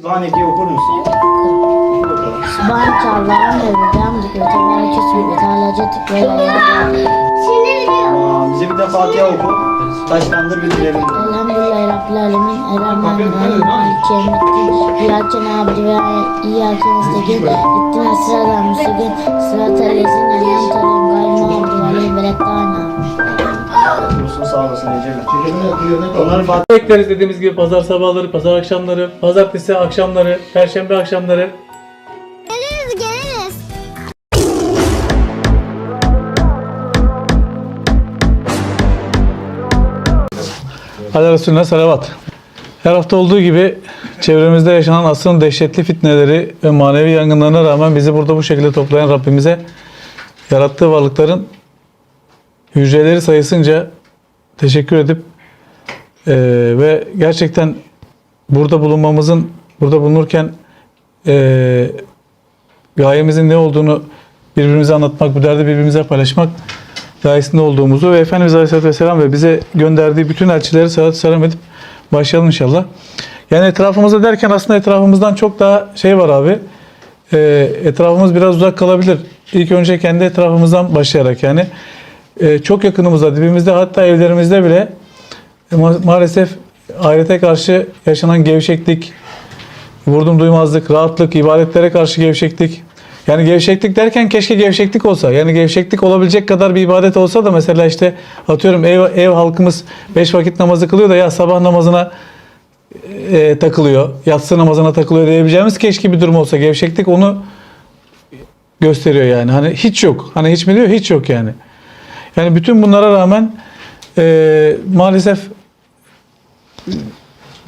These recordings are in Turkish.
Sübhaneke'yi okur musun? Oku bakalım. Subhaneke Allah'ım ve bihamdik ve Tamam. Bize bir de Fatiha oku. Taşlandır bildirelim. Elhamdülillahi Rabbil Alemin Errahmanirrahim Maliki Yevmiddin İyyâke nâbudu ve sıratal müstakîm Sıratal lezîne en'amte aleyhim gayril mağdubi aleyhim ve leddâlin Okursun sağ olasın Ecem'e. Onları Fatiha Bekleriz dediğimiz gibi pazar sabahları, pazar akşamları, pazartesi akşamları, perşembe akşamları. Geliriz geliriz Allah Resulüne salavat. Her hafta olduğu gibi çevremizde yaşanan asrın dehşetli fitneleri ve manevi yangınlarına rağmen bizi burada bu şekilde toplayan Rabbimize yarattığı varlıkların hücreleri sayısınca teşekkür edip eee, ve gerçekten burada bulunmamızın, burada bulunurken eee gayemizin ne olduğunu birbirimize anlatmak, bu derdi birbirimize paylaşmak gayesinde olduğumuzu ve Efendimiz Aleyhisselatü Vesselam ve bize gönderdiği bütün elçileri salat selam edip başlayalım inşallah. Yani etrafımızda derken aslında etrafımızdan çok daha şey var abi. Ee, etrafımız biraz uzak kalabilir. İlk önce kendi etrafımızdan başlayarak yani e, çok yakınımızda, dibimizde hatta evlerimizde bile e, ma- maalesef ahirete karşı yaşanan gevşeklik, vurdum duymazlık, rahatlık, ibadetlere karşı gevşeklik. Yani gevşeklik derken keşke gevşeklik olsa. Yani gevşeklik olabilecek kadar bir ibadet olsa da mesela işte atıyorum ev, ev halkımız beş vakit namazı kılıyor da ya sabah namazına e, takılıyor, yatsı namazına takılıyor diyebileceğimiz keşke bir durum olsa. Gevşeklik onu gösteriyor yani. Hani hiç yok. Hani hiç mi diyor? Hiç yok yani. Yani bütün bunlara rağmen e, maalesef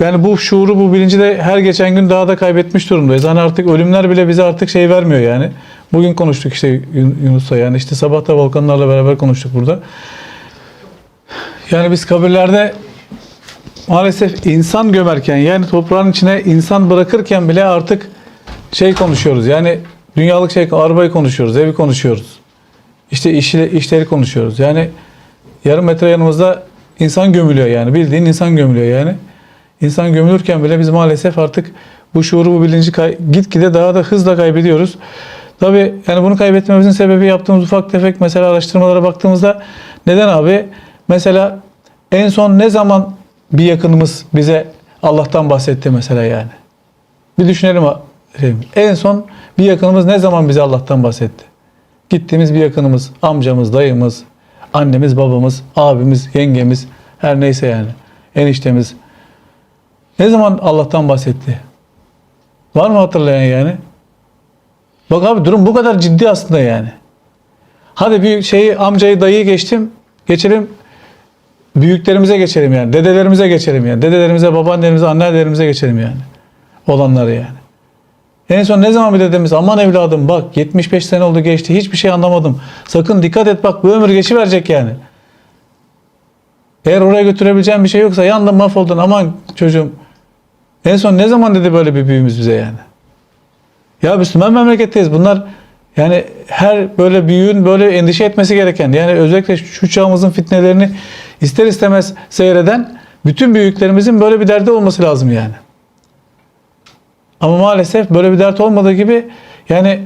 yani bu şuuru, bu bilinci de her geçen gün daha da kaybetmiş durumdayız. Hani artık ölümler bile bize artık şey vermiyor yani. Bugün konuştuk işte Yun- Yunus'la yani işte sabah da Volkanlarla beraber konuştuk burada. Yani biz kabirlerde maalesef insan gömerken yani toprağın içine insan bırakırken bile artık şey konuşuyoruz. Yani dünyalık şey arabayı konuşuyoruz, evi konuşuyoruz. İşte işi, işleri konuşuyoruz. Yani yarım metre yanımızda insan gömülüyor yani. Bildiğin insan gömülüyor yani. İnsan gömülürken bile biz maalesef artık bu şuuru, bu bilinci gitgide daha da hızla kaybediyoruz. Tabii yani bunu kaybetmemizin sebebi yaptığımız ufak tefek mesela araştırmalara baktığımızda neden abi? Mesela en son ne zaman bir yakınımız bize Allah'tan bahsetti mesela yani? Bir düşünelim. En son bir yakınımız ne zaman bize Allah'tan bahsetti? Gittiğimiz bir yakınımız, amcamız, dayımız, annemiz, babamız, abimiz, yengemiz, her neyse yani. Eniştemiz. Ne zaman Allah'tan bahsetti? Var mı hatırlayan yani? Bak abi durum bu kadar ciddi aslında yani. Hadi bir şeyi amcayı dayıyı geçtim. Geçelim büyüklerimize geçelim yani. Dedelerimize geçelim yani. Dedelerimize, babaannelerimize, anneannelerimize geçelim yani. Olanları yani. En son ne zaman bir dedemiz aman evladım bak 75 sene oldu geçti hiçbir şey anlamadım. Sakın dikkat et bak bu ömür geçiverecek yani. Eğer oraya götürebileceğim bir şey yoksa yandın mahvoldun aman çocuğum. En son ne zaman dedi böyle bir büyüğümüz bize yani. Ya Müslüman memleketteyiz bunlar yani her böyle büyüğün böyle endişe etmesi gereken yani özellikle şu çağımızın fitnelerini ister istemez seyreden bütün büyüklerimizin böyle bir derdi olması lazım yani. Ama maalesef böyle bir dert olmadığı gibi yani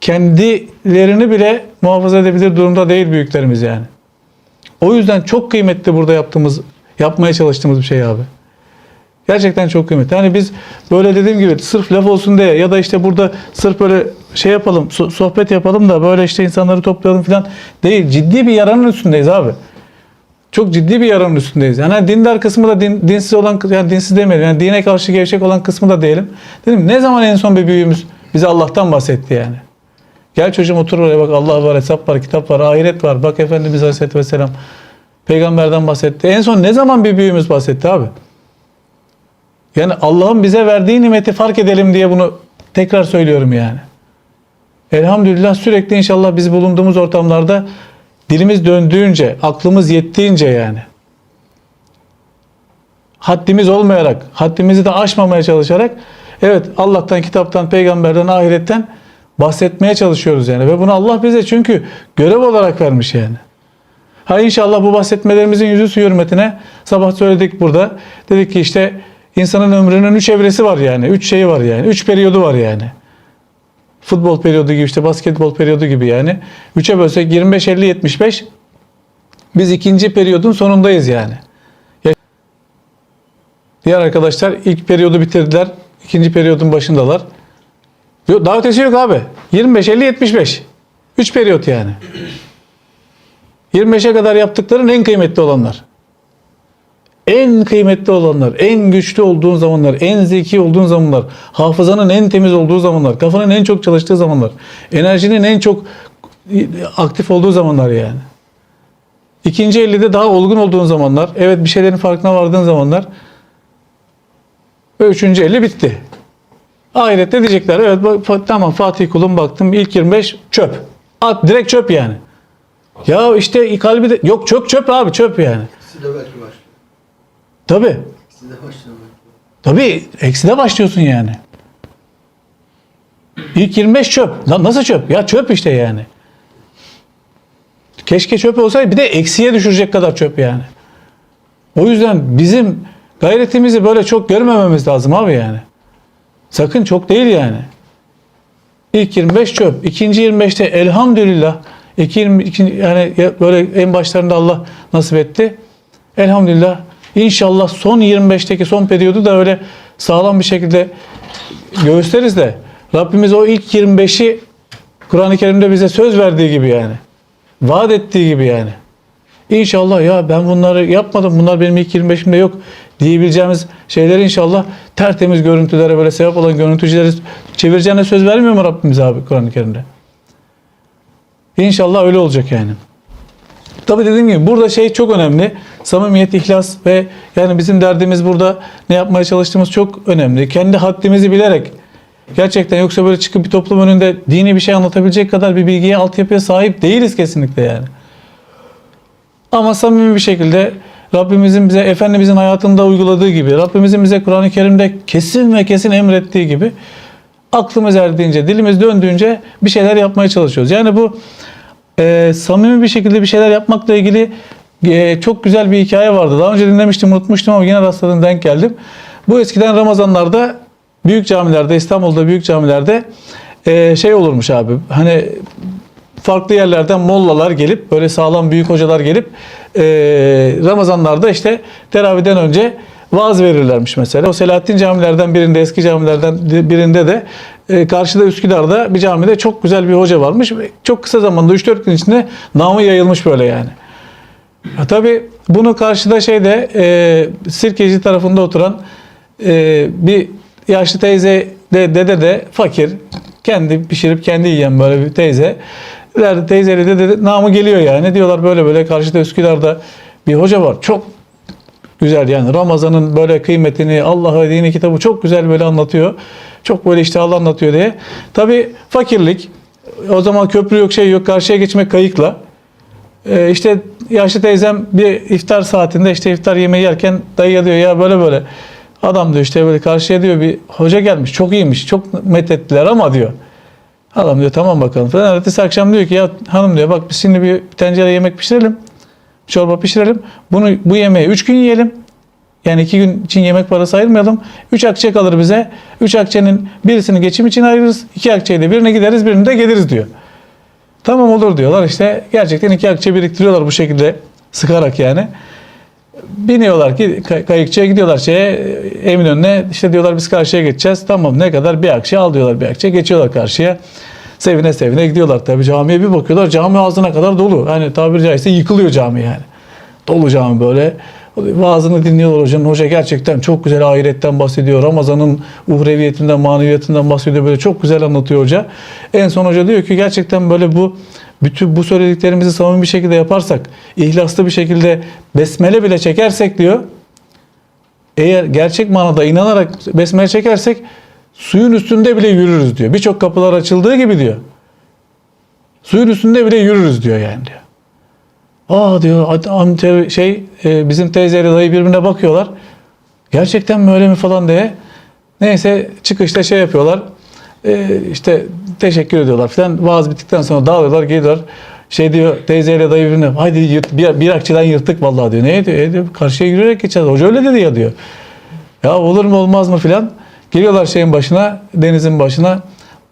kendilerini bile muhafaza edebilir durumda değil büyüklerimiz yani. O yüzden çok kıymetli burada yaptığımız, yapmaya çalıştığımız bir şey abi. Gerçekten çok kıymetli. Hani biz böyle dediğim gibi sırf laf olsun diye ya da işte burada sırf böyle şey yapalım, so- sohbet yapalım da böyle işte insanları toplayalım falan değil. Ciddi bir yaranın üstündeyiz abi. Çok ciddi bir yaranın üstündeyiz. Yani hani dindar kısmı da din, dinsiz olan, yani dinsiz demeyelim. Yani dine karşı gevşek olan kısmı da diyelim. Dedim ne zaman en son bir büyüğümüz bize Allah'tan bahsetti yani. Gel çocuğum otur oraya bak Allah var, hesap var, kitap var, ahiret var. Bak Efendimiz Aleyhisselatü Vesselam peygamberden bahsetti. En son ne zaman bir büyüğümüz bahsetti abi? Yani Allah'ın bize verdiği nimeti fark edelim diye bunu tekrar söylüyorum yani. Elhamdülillah sürekli inşallah biz bulunduğumuz ortamlarda dilimiz döndüğünce, aklımız yettiğince yani. Haddimiz olmayarak, haddimizi de aşmamaya çalışarak evet Allah'tan, kitaptan, peygamberden, ahiretten bahsetmeye çalışıyoruz yani. Ve bunu Allah bize çünkü görev olarak vermiş yani. Ha inşallah bu bahsetmelerimizin yüzü su hürmetine sabah söyledik burada. Dedik ki işte insanın ömrünün üç evresi var yani. Üç şeyi var yani. Üç periyodu var yani. Futbol periyodu gibi işte basketbol periyodu gibi yani. Üçe bölsek 25, 50, 75. Biz ikinci periyodun sonundayız yani. Ya- Diğer arkadaşlar ilk periyodu bitirdiler. ikinci periyodun başındalar. Yok, daha ötesi yok abi. 25, 50, 75. 3 periyot yani. 25'e kadar yaptıkların en kıymetli olanlar. En kıymetli olanlar, en güçlü olduğun zamanlar, en zeki olduğun zamanlar, hafızanın en temiz olduğu zamanlar, kafanın en çok çalıştığı zamanlar, enerjinin en çok aktif olduğu zamanlar yani. İkinci 50'de daha olgun olduğun zamanlar, evet bir şeylerin farkına vardığın zamanlar ve üçüncü 50 bitti. Ahirette diyecekler evet tamam Fatih kulum baktım ilk 25 çöp. At direkt çöp yani. Ya işte kalbi de yok çöp çöp abi çöp yani. İkisi belki başlıyor. Tabi. İkisi de başlıyor belki. Tabi ekside başlıyorsun yani. İlk 25 çöp. Nasıl çöp? Ya çöp işte yani. Keşke çöp olsaydı bir de eksiye düşürecek kadar çöp yani. O yüzden bizim gayretimizi böyle çok görmememiz lazım abi yani. Sakın çok değil yani. İlk 25 çöp. ikinci 25'te elhamdülillah iki, iki- yani ya- böyle en başlarında Allah nasip etti. Elhamdülillah. İnşallah son 25'teki son periyodu da öyle sağlam bir şekilde göğüsleriz de Rabbimiz o ilk 25'i Kur'an-ı Kerim'de bize söz verdiği gibi yani. Vaat ettiği gibi yani. İnşallah ya ben bunları yapmadım. Bunlar benim ilk 25'imde yok diyebileceğimiz şeyleri inşallah tertemiz görüntülere böyle sebep olan görüntücüleri çevireceğine söz vermiyor mu Rabbimiz abi Kur'an-ı Kerim'de? İnşallah öyle olacak yani. Tabi dediğim gibi burada şey çok önemli. Samimiyet, ihlas ve yani bizim derdimiz burada ne yapmaya çalıştığımız çok önemli. Kendi haddimizi bilerek gerçekten yoksa böyle çıkıp bir toplum önünde dini bir şey anlatabilecek kadar bir bilgiye, altyapıya sahip değiliz kesinlikle yani. Ama samimi bir şekilde Rabbimizin bize, Efendimizin hayatında uyguladığı gibi, Rabbimizin bize Kur'an-ı Kerim'de kesin ve kesin emrettiği gibi aklımız erdiğince, dilimiz döndüğünce bir şeyler yapmaya çalışıyoruz. Yani bu e, samimi bir şekilde bir şeyler yapmakla ilgili e, çok güzel bir hikaye vardı. Daha önce dinlemiştim, unutmuştum ama yine rastladım, denk geldim. Bu eskiden Ramazanlarda büyük camilerde, İstanbul'da büyük camilerde e, şey olurmuş abi. Hani farklı yerlerden mollalar gelip böyle sağlam büyük hocalar gelip e, Ramazanlarda işte teravihden önce vaaz verirlermiş mesela. O Selahattin camilerden birinde eski camilerden birinde de e, karşıda Üsküdar'da bir camide çok güzel bir hoca varmış. Çok kısa zamanda 3-4 gün içinde namı yayılmış böyle yani. Ya tabii bunu karşıda şeyde e, Sirkeci tarafında oturan e, bir yaşlı teyze de dede de fakir kendi pişirip kendi yiyen böyle bir teyze. Der, teyzeyle dede de namı geliyor yani. Diyorlar böyle böyle karşıda Üsküdar'da bir hoca var. Çok güzel yani Ramazan'ın böyle kıymetini Allah ve dini kitabı çok güzel böyle anlatıyor. Çok böyle iştahlı anlatıyor diye. Tabii fakirlik o zaman köprü yok şey yok karşıya geçmek kayıkla. Ee, işte yaşlı teyzem bir iftar saatinde işte iftar yemeği yerken dayıya diyor ya böyle böyle adam diyor işte böyle karşıya diyor bir hoca gelmiş çok iyiymiş çok methettiler ama diyor. Adam diyor tamam bakalım falan. Ertesi akşam diyor ki ya hanım diyor bak biz şimdi bir tencere yemek pişirelim. Çorba pişirelim. Bunu bu yemeği üç gün yiyelim. Yani iki gün için yemek parası ayırmayalım. Üç akçe kalır bize. Üç akçenin birisini geçim için ayırırız. İki akçeyi de birine gideriz birini de geliriz diyor. Tamam olur diyorlar işte gerçekten iki akçe biriktiriyorlar bu şekilde sıkarak yani. Biniyorlar ki kay- kayıkçıya gidiyorlar şeye Eminönü'ne işte diyorlar biz karşıya geçeceğiz. Tamam ne kadar bir akçe al diyorlar bir akçe geçiyorlar karşıya. Sevine sevine gidiyorlar tabii camiye bir bakıyorlar cami ağzına kadar dolu. Hani tabiri caizse yıkılıyor cami yani. Dolu cami böyle. Vaazını dinliyorlar hocanın. Hoca gerçekten çok güzel ahiretten bahsediyor. Ramazan'ın uhreviyetinden, maneviyetinden bahsediyor. Böyle çok güzel anlatıyor hoca. En son hoca diyor ki gerçekten böyle bu bütün bu söylediklerimizi samimi bir şekilde yaparsak, ihlaslı bir şekilde besmele bile çekersek diyor. Eğer gerçek manada inanarak besmele çekersek suyun üstünde bile yürürüz diyor. Birçok kapılar açıldığı gibi diyor. Suyun üstünde bile yürürüz diyor yani diyor. Aa diyor amca şey e, bizim teyzeyle dayı birbirine bakıyorlar. Gerçekten mi öyle mi falan diye. Neyse çıkışta şey yapıyorlar. E, işte teşekkür ediyorlar falan. Vaaz bittikten sonra dağılıyorlar geliyorlar. Şey diyor teyzeyle dayı birbirine haydi yırt, bir, bir akçeden yırttık vallahi diyor. Neye diyor? E, diyor karşıya yürüyerek geçeceğiz. Hoca öyle dedi ya diyor. Ya olur mu olmaz mı filan. Geliyorlar şeyin başına, denizin başına.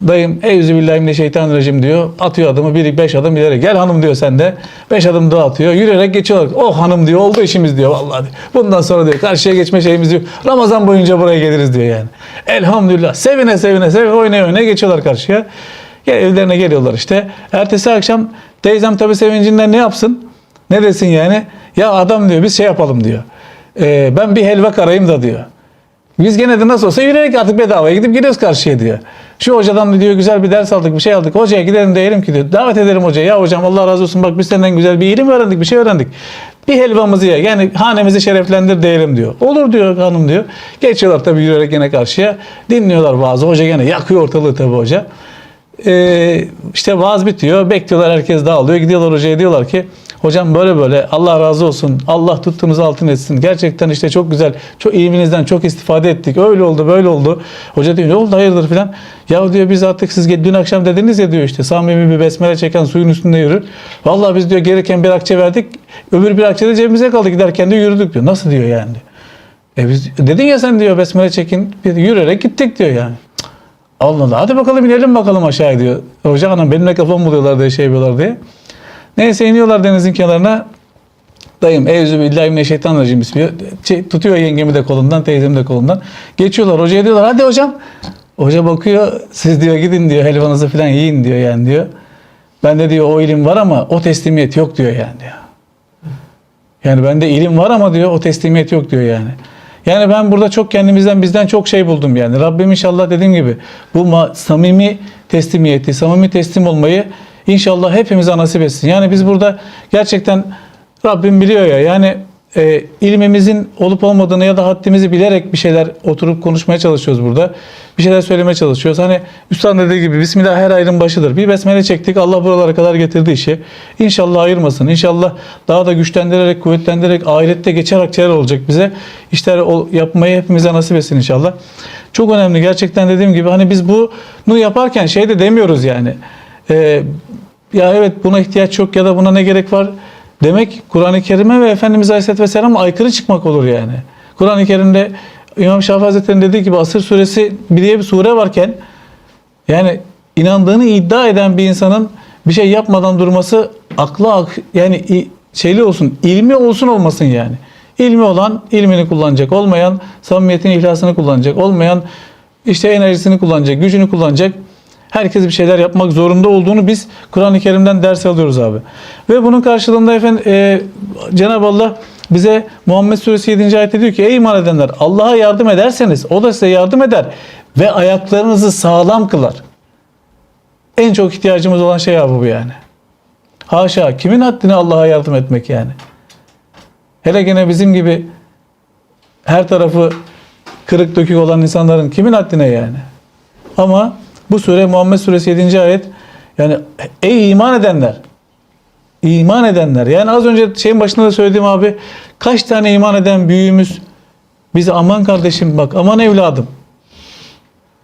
Dayım eyüzü billahi mineşşeytanirracim diyor. Atıyor adımı biri beş adım ileri. Gel hanım diyor sen de. Beş adım daha atıyor. Yürüyerek geçiyorlar. Oh hanım diyor oldu işimiz diyor vallahi. diyor. Bundan sonra diyor karşıya geçme şeyimiz yok. Ramazan boyunca buraya geliriz diyor yani. Elhamdülillah. Sevine sevine sevine oynaya oynaya geçiyorlar karşıya. Ya evlerine geliyorlar işte. Ertesi akşam teyzem tabii sevincinden ne yapsın? Ne desin yani? Ya adam diyor biz şey yapalım diyor. Ee, ben bir helva karayım da diyor. Biz gene de nasıl olsa yürüyerek artık bedavaya gidip gidiyoruz karşıya diyor. Şu hocadan da diyor güzel bir ders aldık bir şey aldık. Hocaya gidelim diyelim ki diyor. Davet ederim hocaya. Ya hocam Allah razı olsun bak biz senden güzel bir ilim öğrendik bir şey öğrendik. Bir helvamızı ye. Yani hanemizi şereflendir diyelim diyor. Olur diyor hanım diyor. Geçiyorlar tabii yürüyerek gene karşıya. Dinliyorlar vaazı. Hoca gene yakıyor ortalığı tabii hoca. Ee, işte vaaz bitiyor. Bekliyorlar herkes dağılıyor. Gidiyorlar hocaya diyorlar ki hocam böyle böyle Allah razı olsun. Allah tuttuğumuzu altın etsin. Gerçekten işte çok güzel. Çok ilminizden çok istifade ettik. Öyle oldu böyle oldu. Hoca diyor ne oldu hayırdır filan. Ya diyor biz artık siz dün akşam dediniz ya diyor işte samimi bir besmele çeken suyun üstünde yürür. Vallahi biz diyor gereken bir akçe verdik. Öbür bir akçe de cebimize kaldı. Giderken de yürüdük diyor. Nasıl diyor yani. E biz dedin ya sen diyor besmele çekin. Yürüyerek gittik diyor yani. Allah Allah. Hadi bakalım inelim bakalım aşağı diyor. Hoca hanım benimle kafam buluyorlar diye şey yapıyorlar diye. Neyse iniyorlar denizin kenarına. Dayım evzü billahi mineşşeytanirracim ismi. Şey, tutuyor yengemi de kolundan, teyzemi de kolundan. Geçiyorlar hocaya diyorlar hadi hocam. Hoca bakıyor siz diyor gidin diyor helvanızı falan yiyin diyor yani diyor. Ben de diyor o ilim var ama o teslimiyet yok diyor yani diyor. Yani bende ilim var ama diyor o teslimiyet yok diyor yani. Yani ben burada çok kendimizden bizden çok şey buldum yani. Rabbim inşallah dediğim gibi bu samimi teslimiyeti, samimi teslim olmayı inşallah hepimize nasip etsin. Yani biz burada gerçekten Rabbim biliyor ya yani e, ilmimizin olup olmadığını ya da haddimizi bilerek bir şeyler oturup konuşmaya çalışıyoruz burada. Bir şeyler söylemeye çalışıyoruz. Hani Üstad dediği gibi Bismillah her ayrın başıdır. Bir besmele çektik Allah buralara kadar getirdi işi. İnşallah ayırmasın. İnşallah daha da güçlendirerek, kuvvetlendirerek ahirette geçer akçeler olacak bize. İşler yapmayı hepimize nasip etsin inşallah. Çok önemli gerçekten dediğim gibi hani biz bunu yaparken şey de demiyoruz yani. Ee, ya evet buna ihtiyaç yok ya da buna ne gerek var demek Kur'an-ı Kerim'e ve Efendimiz Aleyhisselatü Vesselam'a aykırı çıkmak olur yani. Kur'an-ı Kerim'de İmam Şafii Hazretleri'nin dediği gibi Asır Suresi bir diye bir sure varken yani inandığını iddia eden bir insanın bir şey yapmadan durması akla ak- yani şeyli olsun, ilmi olsun olmasın yani. İlmi olan ilmini kullanacak, olmayan samimiyetini, ihlasını kullanacak, olmayan işte enerjisini kullanacak, gücünü kullanacak. Herkes bir şeyler yapmak zorunda olduğunu biz Kur'an-ı Kerim'den ders alıyoruz abi. Ve bunun karşılığında efendim e, Cenab-ı Allah bize Muhammed Suresi 7. ayette diyor ki ey iman edenler Allah'a yardım ederseniz o da size yardım eder ve ayaklarınızı sağlam kılar. En çok ihtiyacımız olan şey abi bu yani. Haşa kimin haddine Allah'a yardım etmek yani. Hele gene bizim gibi her tarafı kırık dökük olan insanların kimin haddine yani. Ama bu sure Muhammed Suresi 7. ayet yani ey iman edenler iman edenler yani az önce şeyin başında da söylediğim abi kaç tane iman eden büyüğümüz bize aman kardeşim bak aman evladım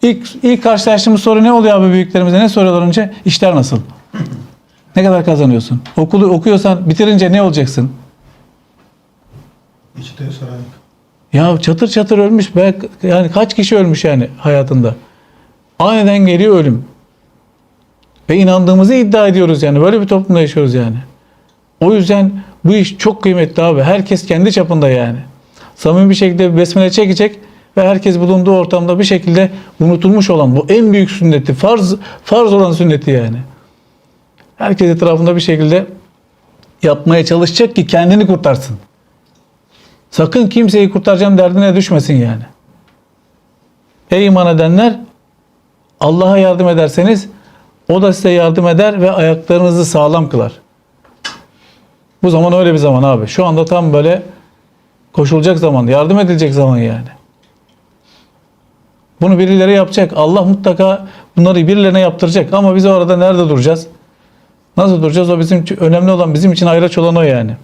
İlk, ilk karşılaştığımız soru ne oluyor abi büyüklerimize? Ne soruyorlar önce? İşler nasıl? Ne kadar kazanıyorsun? Okulu okuyorsan bitirince ne olacaksın? İşte saraylık. Ya çatır çatır ölmüş be. Yani kaç kişi ölmüş yani hayatında? Aniden geliyor ölüm. Ve inandığımızı iddia ediyoruz yani. Böyle bir toplumda yaşıyoruz yani. O yüzden bu iş çok kıymetli abi. Herkes kendi çapında yani. Samimi bir şekilde besmele çekecek ve herkes bulunduğu ortamda bir şekilde unutulmuş olan bu en büyük sünneti, farz farz olan sünneti yani. Herkes etrafında bir şekilde yapmaya çalışacak ki kendini kurtarsın. Sakın kimseyi kurtaracağım derdine düşmesin yani. Ey iman edenler Allah'a yardım ederseniz o da size yardım eder ve ayaklarınızı sağlam kılar. Bu zaman öyle bir zaman abi. Şu anda tam böyle koşulacak zaman, yardım edilecek zaman yani. Bunu birileri yapacak. Allah mutlaka bunları birilerine yaptıracak. Ama biz orada nerede duracağız? Nasıl duracağız? O bizim önemli olan bizim için ayraç olan o yani.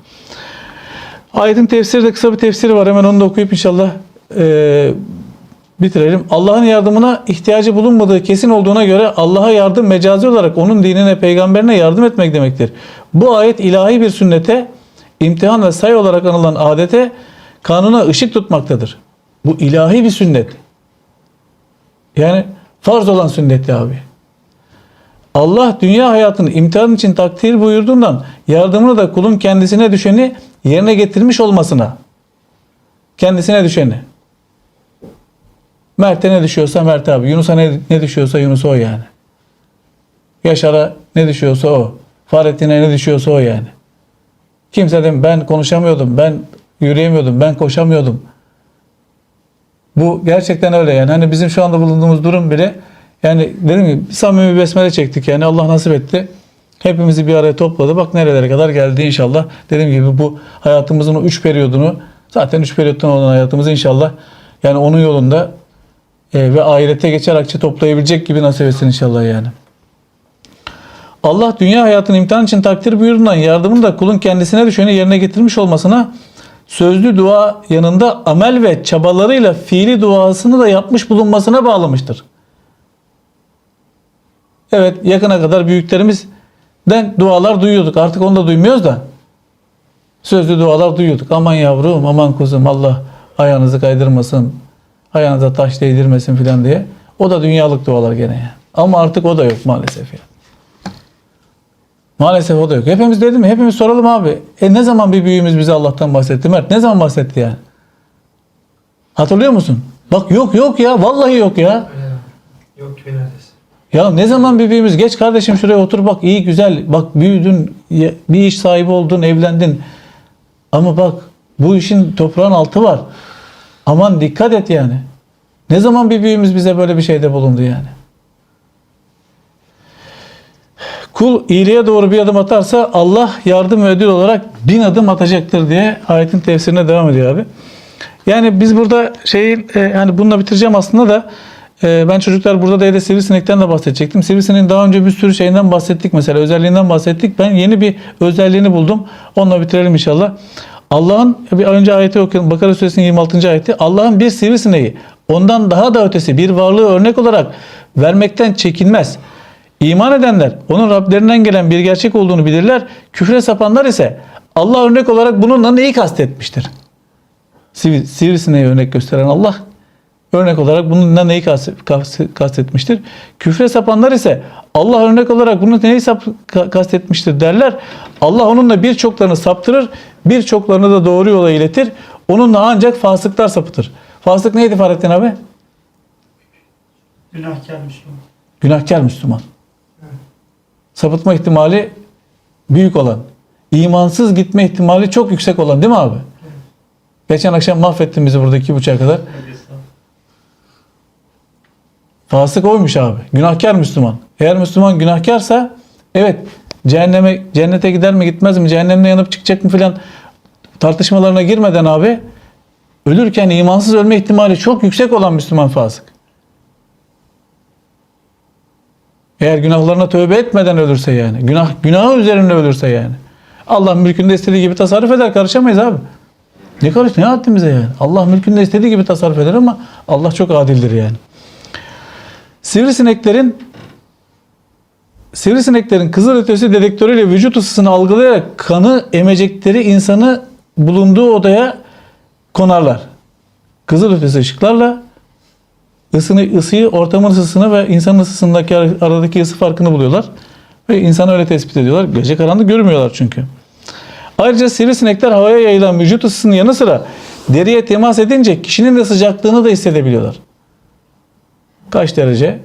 Ayetin tefsiri de kısa bir tefsiri var. Hemen onu da okuyup inşallah eee, bitirelim. Allah'ın yardımına ihtiyacı bulunmadığı kesin olduğuna göre Allah'a yardım mecazi olarak onun dinine, peygamberine yardım etmek demektir. Bu ayet ilahi bir sünnete, imtihan ve say olarak anılan adete, kanuna ışık tutmaktadır. Bu ilahi bir sünnet. Yani farz olan sünnetti abi. Allah dünya hayatını imtihan için takdir buyurduğundan yardımını da kulun kendisine düşeni yerine getirmiş olmasına. Kendisine düşeni. Mert'e ne düşüyorsa Mert abi. Yunus'a ne, ne düşüyorsa Yunus o yani. Yaşar'a ne düşüyorsa o. Fahrettin'e ne düşüyorsa o yani. Kimse de ben konuşamıyordum, ben yürüyemiyordum, ben koşamıyordum. Bu gerçekten öyle yani. Hani bizim şu anda bulunduğumuz durum bile yani dedim ki samimi besmele çektik yani Allah nasip etti. Hepimizi bir araya topladı. Bak nerelere kadar geldi inşallah. Dediğim gibi bu hayatımızın o üç periyodunu zaten üç periyottan olan hayatımızı inşallah yani onun yolunda e, ve ahirete geçer akçe toplayabilecek gibi nasip etsin inşallah yani. Allah dünya hayatını imtihan için takdir buyurduğundan yardımını da kulun kendisine düşeni yerine getirmiş olmasına sözlü dua yanında amel ve çabalarıyla fiili duasını da yapmış bulunmasına bağlamıştır. Evet yakına kadar büyüklerimizden dualar duyuyorduk. Artık onu da duymuyoruz da. Sözlü dualar duyuyorduk. Aman yavrum, aman kuzum Allah ayağınızı kaydırmasın, ayağınıza taş değdirmesin filan diye. O da dünyalık dualar gene. Ama artık o da yok maalesef yani. Maalesef o da yok. Hepimiz dedim mi? Hepimiz soralım abi. E ne zaman bir büyüğümüz bize Allah'tan bahsetti Mert? Ne zaman bahsetti yani? Hatırlıyor musun? Bak yok yok ya. Vallahi yok ya. Yok ki neredesin? Ya ne zaman bir büyüğümüz geç kardeşim şuraya otur bak iyi güzel bak büyüdün ya- bir iş sahibi oldun evlendin ama bak bu işin toprağın altı var aman dikkat et yani ne zaman bir büyüğümüz bize böyle bir şeyde bulundu yani kul iyiliğe doğru bir adım atarsa Allah yardım ve ödül olarak bin adım atacaktır diye ayetin tefsirine devam ediyor abi. Yani biz burada şeyi e, hani bununla bitireceğim aslında da e, ben çocuklar burada da sivrisinekten de bahsedecektim. Sivrisineğin daha önce bir sürü şeyinden bahsettik mesela özelliğinden bahsettik. Ben yeni bir özelliğini buldum. Onunla bitirelim inşallah. Allah'ın bir önce ayeti okuyalım. Bakara suresinin 26. ayeti. Allah'ın bir sivrisineği ondan daha da ötesi bir varlığı örnek olarak vermekten çekinmez. İman edenler onun Rablerinden gelen bir gerçek olduğunu bilirler. Küfre sapanlar ise Allah örnek olarak bununla neyi kastetmiştir? Sivri, sivrisineği örnek gösteren Allah örnek olarak bununla neyi kast- kast- kastetmiştir? Küfre sapanlar ise Allah örnek olarak bunu neyi kastetmiştir derler. Allah onunla birçoklarını saptırır, birçoklarını da doğru yola iletir. Onunla ancak fasıklar sapıtır. Fasık neydi Fahrettin abi? Günahkar Müslüman. Günahkar Müslüman. Sapıtma ihtimali büyük olan. imansız gitme ihtimali çok yüksek olan değil mi abi? Geçen akşam mahvettin bizi burada iki buçuğa kadar. Fasık oymuş abi. Günahkar Müslüman. Eğer Müslüman günahkarsa evet cehenneme cennete gider mi gitmez mi cehennemde yanıp çıkacak mı filan tartışmalarına girmeden abi ölürken imansız ölme ihtimali çok yüksek olan Müslüman fasık. Eğer günahlarına tövbe etmeden ölürse yani. Günah günahı üzerinde ölürse yani. Allah mülkünde istediği gibi tasarruf eder. Karışamayız abi. Ne karış ne haddimize yani. Allah mülkünde istediği gibi tasarruf eder ama Allah çok adildir yani. Sivrisineklerin Sivrisineklerin kızıl ötesi dedektörüyle vücut ısısını algılayarak kanı emecekleri insanı bulunduğu odaya konarlar. Kızıl ötesi ışıklarla ısını, ısıyı, ortamın ısısını ve insanın ısısındaki ar- aradaki ısı farkını buluyorlar. Ve insanı öyle tespit ediyorlar. Gece karanlık görmüyorlar çünkü. Ayrıca sivrisinekler havaya yayılan vücut ısısının yanı sıra deriye temas edince kişinin de sıcaklığını da hissedebiliyorlar. Kaç derece?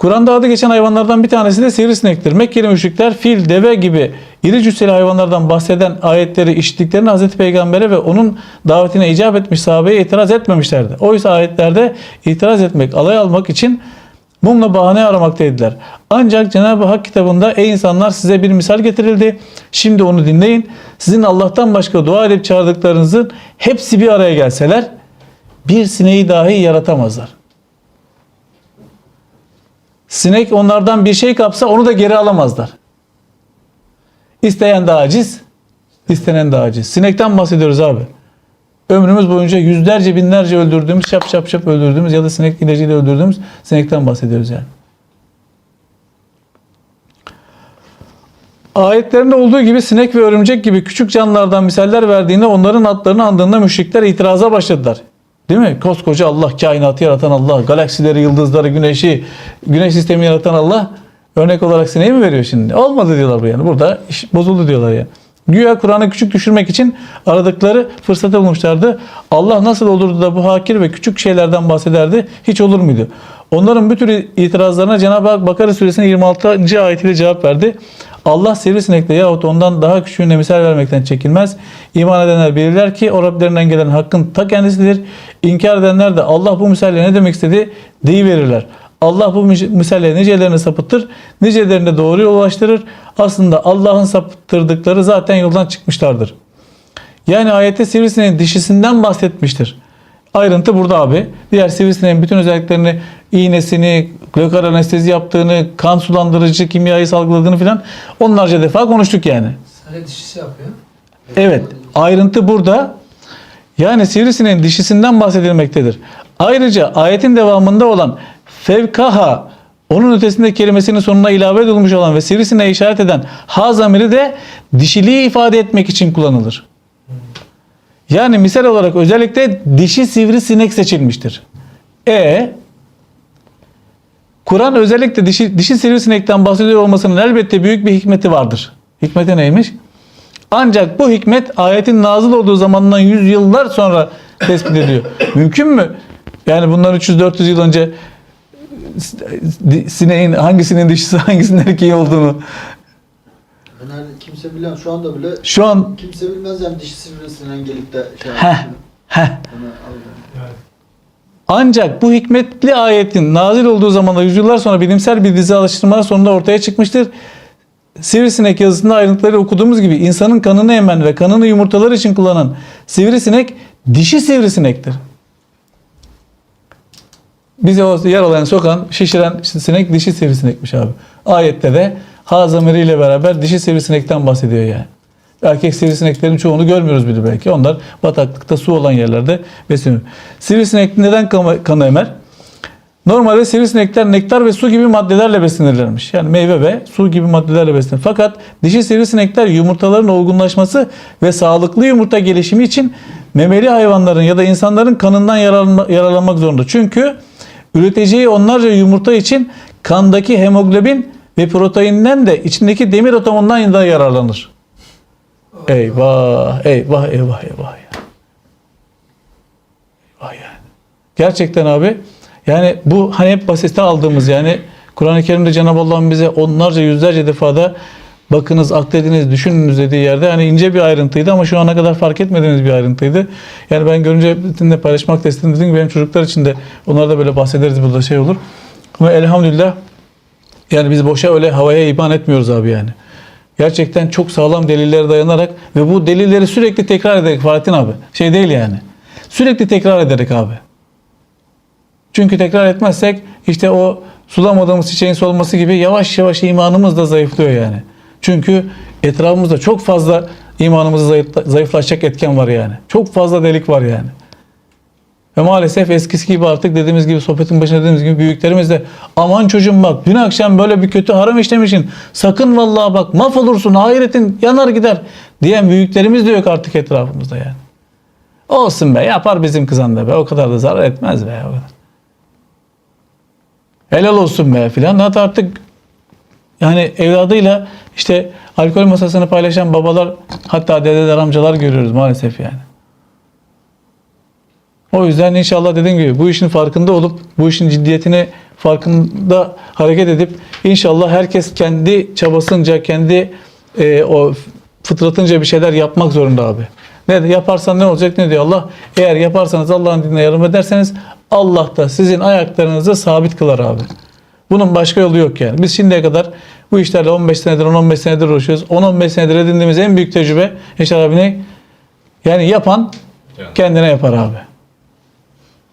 Kur'an'da adı geçen hayvanlardan bir tanesi de sivrisinektir. Mekkeli müşrikler fil, deve gibi iri cüsseli hayvanlardan bahseden ayetleri işittiklerini Hazreti Peygamber'e ve onun davetine icap etmiş sahabeye itiraz etmemişlerdi. Oysa ayetlerde itiraz etmek, alay almak için mumla bahane aramaktaydılar. Ancak Cenab-ı Hak kitabında ey insanlar size bir misal getirildi. Şimdi onu dinleyin. Sizin Allah'tan başka dua edip çağırdıklarınızın hepsi bir araya gelseler bir sineği dahi yaratamazlar. Sinek onlardan bir şey kapsa onu da geri alamazlar. İsteyen de aciz, istenen de aciz. Sinekten bahsediyoruz abi. Ömrümüz boyunca yüzlerce binlerce öldürdüğümüz, şap şap şap öldürdüğümüz ya da sinek ilacıyla öldürdüğümüz sinekten bahsediyoruz yani. Ayetlerinde olduğu gibi sinek ve örümcek gibi küçük canlılardan misaller verdiğinde onların adlarını andığında müşrikler itiraza başladılar. Değil mi? Koskoca Allah, kainatı yaratan Allah, galaksileri, yıldızları, güneşi, güneş sistemi yaratan Allah örnek olarak sineği mi veriyor şimdi? Olmadı diyorlar bu yani. Burada iş bozuldu diyorlar yani. Güya Kur'an'ı küçük düşürmek için aradıkları fırsatı bulmuşlardı. Allah nasıl olurdu da bu hakir ve küçük şeylerden bahsederdi? Hiç olur muydu? Onların bütün itirazlarına Cenab-ı Hak Bakara suresinin 26. ayetiyle cevap verdi. Allah sivrisinekle yahut ondan daha küçüğüne misal vermekten çekinmez. İman edenler bilirler ki o Rablerinden gelen hakkın ta kendisidir. İnkar edenler de Allah bu misalle ne demek istedi deyiverirler. Allah bu misalle nicelerini sapıtır, nicelerini de doğru yola ulaştırır. Aslında Allah'ın sapıttırdıkları zaten yoldan çıkmışlardır. Yani ayette sivrisineğin dişisinden bahsetmiştir. Ayrıntı burada abi. Diğer sivrisineğin bütün özelliklerini, iğnesini, lokal anestezi yaptığını, kan sulandırıcı kimyayı salgıladığını filan onlarca defa konuştuk yani. Sadece dişisi yapıyor. Evet, ayrıntı burada. Yani sivrisineğin dişisinden bahsedilmektedir. Ayrıca ayetin devamında olan fevkaha onun ötesinde kelimesinin sonuna ilave edilmiş olan ve sivrisineğe işaret eden ha zamiri de dişiliği ifade etmek için kullanılır. Yani misal olarak özellikle dişi sivrisinek seçilmiştir. E Kur'an özellikle dişi, dişi sivrisinekten bahsediyor olmasının elbette büyük bir hikmeti vardır. Hikmeti neymiş? Ancak bu hikmet ayetin nazil olduğu zamandan yüzyıllar sonra tespit ediyor. Mümkün mü? Yani bundan 300-400 yıl önce sineğin hangisinin dişisi hangisinin erkeği olduğunu Yani kimse bilen şu anda bile şu an kimse bilmez yani dişi sivrisinden gelip de şey heh. Ancak bu hikmetli ayetin nazil olduğu zamanda yüzyıllar sonra bilimsel bir dizi alıştırmalar sonunda ortaya çıkmıştır. Sivrisinek yazısında ayrıntıları okuduğumuz gibi insanın kanını emen ve kanını yumurtalar için kullanan sivrisinek dişi sivrisinektir. Bizi o yaralayan, sokan, şişiren sinek dişi sivrisinekmiş abi. Ayette de ha zamiriyle beraber dişi sivrisinekten bahsediyor yani. Erkek sivrisineklerin çoğunu görmüyoruz bile belki. Onlar bataklıkta su olan yerlerde besleniyor. Sivrisinek neden kanı emer? Normalde sivrisinekler nektar ve su gibi maddelerle beslenirlermiş. Yani meyve ve su gibi maddelerle beslenir. Fakat dişi sivrisinekler yumurtaların olgunlaşması ve sağlıklı yumurta gelişimi için memeli hayvanların ya da insanların kanından yararlanma, yararlanmak zorunda. Çünkü üreteceği onlarca yumurta için kandaki hemoglobin ve proteinden de içindeki demir atomundan da yararlanır. Eyvah, eyvah, eyvah, eyvah ya. Eyvah yani. Gerçekten abi yani bu hani hep basite aldığımız yani Kur'an-ı Kerim'de Cenab-ı Allah'ın bize onlarca yüzlerce defada bakınız, aklediniz, düşününüz dediği yerde hani ince bir ayrıntıydı ama şu ana kadar fark etmediğimiz bir ayrıntıydı. Yani ben görünce sizinle paylaşmak da istedim. Dedim ki benim çocuklar için de onlara da böyle bahsederiz burada şey olur. Ama elhamdülillah yani biz boşa öyle havaya iman etmiyoruz abi yani. Gerçekten çok sağlam delillere dayanarak ve bu delilleri sürekli tekrar ederek Fatih abi. Şey değil yani. Sürekli tekrar ederek abi. Çünkü tekrar etmezsek işte o sulamadığımız çiçeğin solması gibi yavaş yavaş imanımız da zayıflıyor yani. Çünkü etrafımızda çok fazla imanımızı zayıf- zayıflaşacak etken var yani. Çok fazla delik var yani. Ve maalesef eskisi gibi artık dediğimiz gibi sohbetin başında dediğimiz gibi büyüklerimiz de aman çocuğum bak dün akşam böyle bir kötü haram işlemişsin. Sakın vallahi bak mahvolursun ahiretin yanar gider diyen büyüklerimiz de yok artık etrafımızda yani. Olsun be yapar bizim kızan da be o kadar da zarar etmez be o kadar. Helal olsun be filan. Hatta artık yani evladıyla işte alkol masasını paylaşan babalar hatta dedeler amcalar görüyoruz maalesef yani. O yüzden inşallah dediğim gibi bu işin farkında olup bu işin ciddiyetini farkında hareket edip inşallah herkes kendi çabasınca kendi e, o fıtratınca bir şeyler yapmak zorunda abi. Ne yaparsan ne olacak ne diyor Allah? Eğer yaparsanız Allah'ın dinine yardım ederseniz Allah da sizin ayaklarınızı sabit kılar abi. Bunun başka yolu yok yani. Biz şimdiye kadar bu işlerle 15 senedir 10-15 senedir uğraşıyoruz. 10-15 senedir edindiğimiz en büyük tecrübe Yaşar abi ne? Yani yapan kendine yapar abi.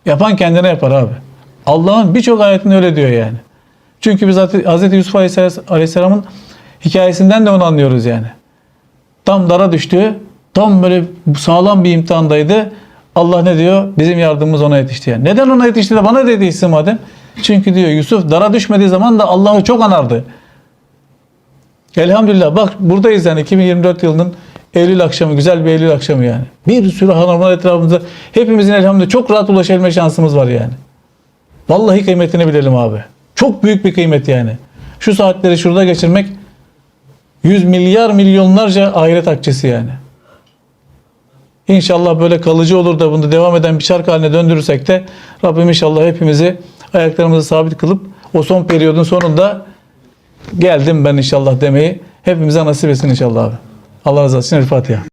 Yapan kendine yapar abi. Allah'ın birçok ayetinde öyle diyor yani. Çünkü biz Hz. Yusuf Aleyhisselam'ın hikayesinden de onu anlıyoruz yani. Tam dara düştü. Tam böyle sağlam bir imtihandaydı. Allah ne diyor? Bizim yardımımız ona yetişti yani. Neden ona yetişti de bana dedi yetişsin madem? Çünkü diyor Yusuf dara düşmediği zaman da Allah'ı çok anardı. Elhamdülillah bak buradayız yani 2024 yılının Eylül akşamı, güzel bir Eylül akşamı yani. Bir sürü hanımlar etrafımızda. Hepimizin elhamdülillah çok rahat ulaşabilme şansımız var yani. Vallahi kıymetini bilelim abi. Çok büyük bir kıymet yani. Şu saatleri şurada geçirmek yüz milyar milyonlarca ahiret akçesi yani. İnşallah böyle kalıcı olur da bunu devam eden bir çark haline döndürürsek de Rabbim inşallah hepimizi ayaklarımızı sabit kılıp o son periyodun sonunda geldim ben inşallah demeyi hepimize nasip etsin inşallah abi. Allah razı olsun. El Fatiha.